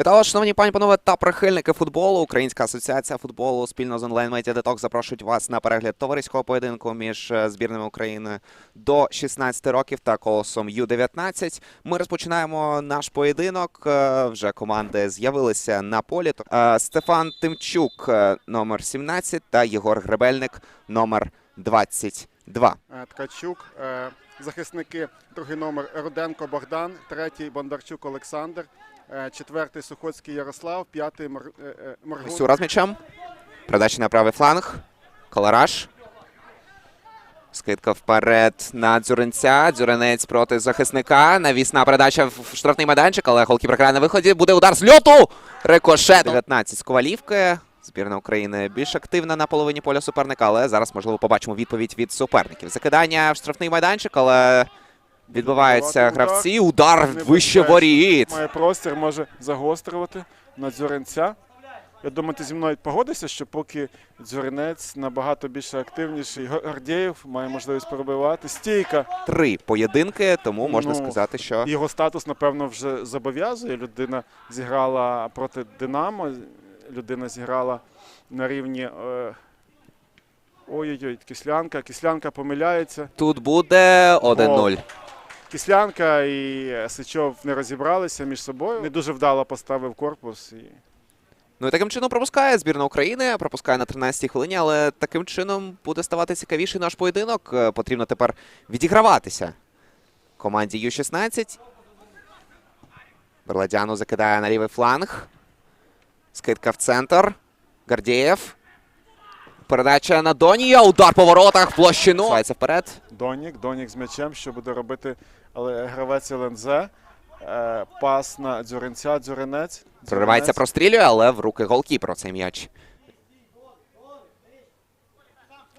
Вітаю, шановні пані панове та прихильники футболу. Українська асоціація футболу спільно з онлайн медіа Деток запрошують вас на перегляд товариського поєдинку між е, збірними України до 16 років та колосом Ю-19. Ми розпочинаємо наш поєдинок. Е, Вже команди з'явилися на полі. Е, Стефан Тимчук, номер 17, та Єгор Гребельник, номер 22. Е, Ткачук, захисники, другий номер Руденко Богдан, третій Бондарчук Олександр, четвертий Сухоцький Ярослав, п'ятий Мор- е, е, Сюра з м'ячем. Передача на правий фланг. Колораж. Скидка вперед на Дзюринця. Дзюринець проти захисника. Навісна передача в штрафний майданчик, але голкіпер грає на виході. Буде удар з льоту. Рикошет. 19 з Ковалівки. Збірна України більш активна на половині поля суперника, але зараз, можливо, побачимо відповідь від суперників. Закидання в штрафний майданчик, але відбиваються гравці. Удар Небезпечно. вище воріт. Має простір, може загострювати на дзюринця. Я думаю, ти зі мною погодишся, що поки дзюринець набагато більше активніший, Гор- Гордєєв має можливість пробивати. Стійка. Три поєдинки, тому можна Ну, сказати, що Його статус, напевно, вже зобов'язує. Людина зіграла проти Динамо, людина зіграла на рівні. е, Ой-ой-ой, кислянка. Кислянка помиляється. тут буде 1-0. Кислянка і Сичов не розібралися між собою. Не дуже вдало поставив корпус. І... Ну і таким чином пропускає збірна України, пропускає на 13-й хвилині, але таким чином буде ставати цікавіший наш поєдинок. Е, Потрібно тепер відіграватися команді Ю-16. Берладяну закидає на лівий фланг. Скидка в центр. Гардієв. Передача на Донія. Удар по воротах в площину. Сувається вперед. Донік, Донік з м'ячем, що буде робити але гравець ЛНЗ. Е, пас на Дзюринця, Дзюринець. Проривається, прострілює, але в руки голкіпера цей м'яч.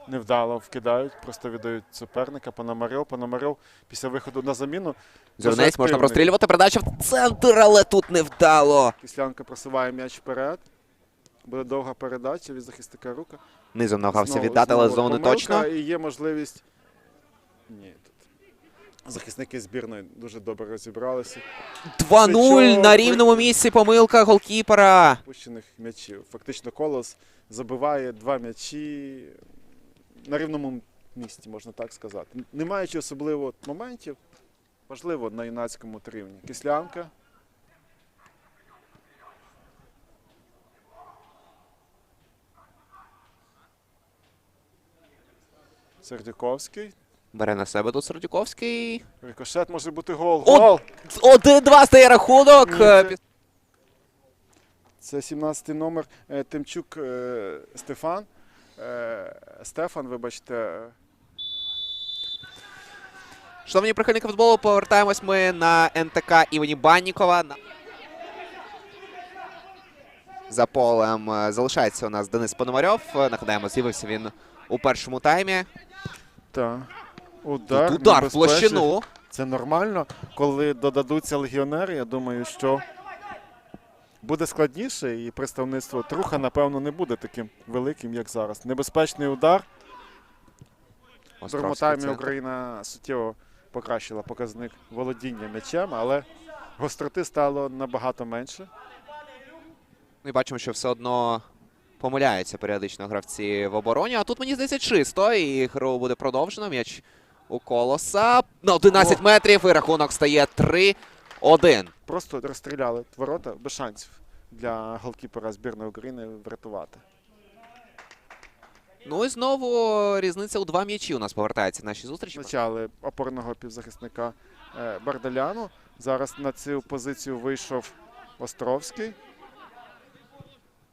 Невдало вкидають, просто віддають суперника. Пономарьов, Пономарьов після виходу на заміну. дуже Зернець можна прострілювати. Передача в центр, але тут не вдало. Кислянка просуває м'яч вперед. Буде довга передача від захисника рука. Низом намагався Знову- віддати, але знову зону помилка, точно. І є можливість. Ні, тут. Захисники збірної дуже добре розібралися. 2-0 на рівному місці. Помилка голкіпера. Пущених м'ячів. Фактично колос забиває два м'ячі на рівному місці, можна так сказати. Не маючи особливо моментів, важливо на юнацькому рівні. Кислянка. Сердюковський. Бере на себе тут Сердюковський. Рикошет може бути гол. Гол! 1-2 стає рахунок. Ні, це- 17-й номер е, Тимчук е, Стефан. Е, Стефан, вибачте. Шановні прихильники футболу, повертаємось ми на НТК імені Баннікова. За полем залишається у нас Денис Пономарьов. Нагадаємо, з'явився він у першому таймі. Та. Удар, Тут удар в площину. Це нормально. Коли додадуться легіонери, я думаю, що буде складніше, і представництво Труха, напевно, не буде таким великим, як зараз. Небезпечний удар. В другому таймі. Україна суттєво покращила показник володіння м'ячем, але гостроти стало набагато менше. Ми бачимо, що все одно помиляються періодично гравці в обороні. А тут мені здається чисто, і гру буде продовжено. М'яч у колоса на 11 О. метрів. І рахунок стає 3-1. Просто розстріляли ворота без шансів для голкіпера збірної України врятувати. Ну і знову різниця у два м'ячі у нас повертається в нашій зустрічі. Почали опорного півзахисника е, Бардаляну. Зараз на цю позицію вийшов Островський.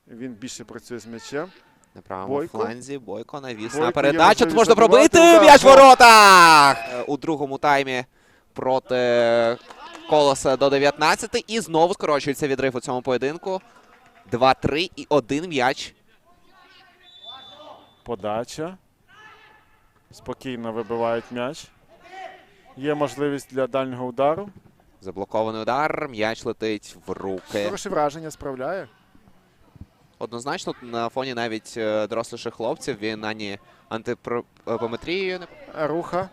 Він більше працює з м'ячем. На правому Бойко. фланзі Бойко навісна Бойко, є передача. Тут можна забивати. пробити. Удар, М'яч в гол. воротах! Е, У другому таймі проти колоса до 19. І знову скорочується відрив у цьому поєдинку. 2-3 і один м'яч. Подача. Спокійно вибивають м'яч. Є можливість для дальнього удару. Заблокований удар. М'яч летить в руки. Хороше враження справляє. Однозначно, на фоні навіть е, доросліших хлопців він ані антипометрією не Руха.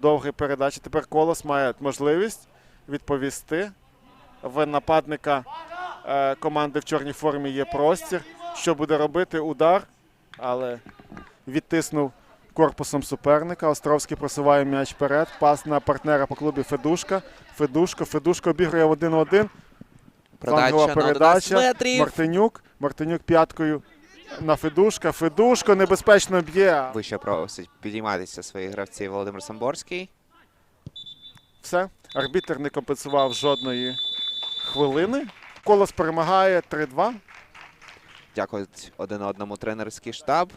Довгі передачі. Тепер колос має можливість відповісти в нападника е, команди в чорній формі є простір. Що буде робити удар, але відтиснув корпусом суперника. Островський просуває м'яч вперед. Пас на партнера по клубі Федушка. Федушко. Федушко обігрує один один. Флангова Передача на 11 передача. метрів. Мартинюк. Мартинюк п'яткою на Федушка. Федушко небезпечно б'є. Вище просить підійматися свої гравці Володимир Самборський. Все. Арбітер не компенсував жодної хвилини. Колос перемагає 3-2. Дякують один одному тренерський штаб.